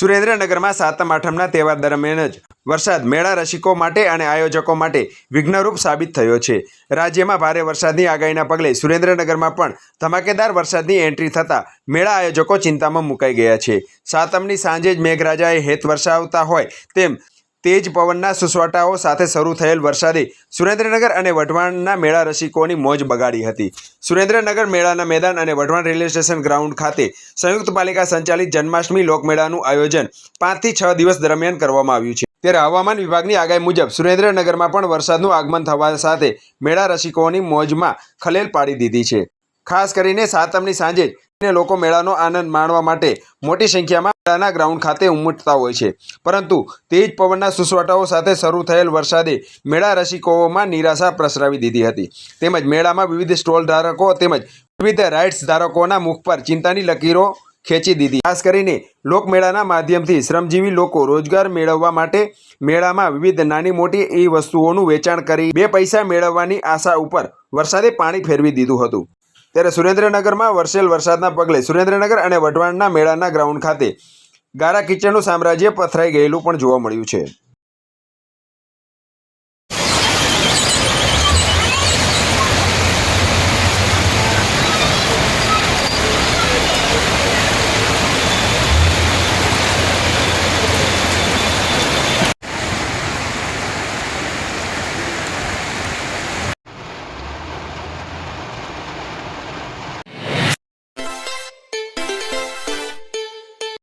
સુરેન્દ્રનગરમાં સાતમ આઠમના તહેવાર દરમિયાન જ વરસાદ મેળા રસિકો માટે અને આયોજકો માટે વિઘ્નરૂપ સાબિત થયો છે. રાજ્યમાં ભારે વરસાદની આગાહીના પગલે સુરેન્દ્રનગરમાં પણ ધમાકેદાર વરસાદની એન્ટ્રી થતાં મેળા આયોજકો ચિંતામાં મુકાઈ ગયા છે. સાતમની સાંજે જ મેઘરાજાએ હેત વરસાવતા હોય તેમ તેજ પવનના સુસવાટાઓ સાથે શરૂ થયેલ વરસાદે સુરેન્દ્રનગર અને વઢવાણના મેળા રસિકોની મોજ બગાડી હતી. સુરેન્દ્રનગર મેળાના મેદાન અને વઢવાણ રેલવે સ્ટેશન ગ્રાઉન્ડ ખાતે સંયુક્ત પાલિકા સંચાલિત જન્માષ્ટમી લોકમેળાનું આયોજન પાંચથી છ દિવસ દરમિયાન કરવામાં આવ્યું છે. ત્યારે હવામાન વિભાગની આગાહી મુજબ સુરેન્દ્રનગરમાં પણ વરસાદનું આગમન થવા સાથે મેળા રસિકોની મોજમાં ખલેલ પાડી દીધી છે. ખાસ કરીને સાતમની સાંજે ને લોકો મેળાનો આનંદ માણવા માટે મોટી સંખ્યામાં મેળાના ગ્રાઉન્ડ ખાતે ઉમટતા હોય છે. પરંતુ તેજ પવનના સુસવાટાઓ સાથે શરૂ થયેલ વરસાદે મેળા રસિકોમાં નિરાશા પ્રસરાવી દીધી હતી. તેમજ મેળામાં વિવિધ સ્ટોલ ધારકો તેમજ વિવિધ રાઇડ્સ ધારકોના મુખ પર ચિંતાની લકીરો ખેંચી દીધી. ખાસ કરીને લોકમેળાના માધ્યમથી શ્રમજીવી લોકો રોજગાર મેળવવા માટે મેળામાં વિવિધ નાની મોટી એ વસ્તુઓનું વેચાણ કરી બે પૈસા મેળવવાની આશા ઉપર વરસાદે પાણી ફેરવી દીધું હતું. ત્યારે સુરેન્દ્રનગરમાં વરસેલ વરસાદના પગલે સુરેન્દ્રનગર અને વઢવાણના મેળાના ગ્રાઉન્ડ ખાતે ગારા કિચનનું સામ્રાજ્ય પથરાઈ ગયેલું પણ જોવા મળ્યું છે.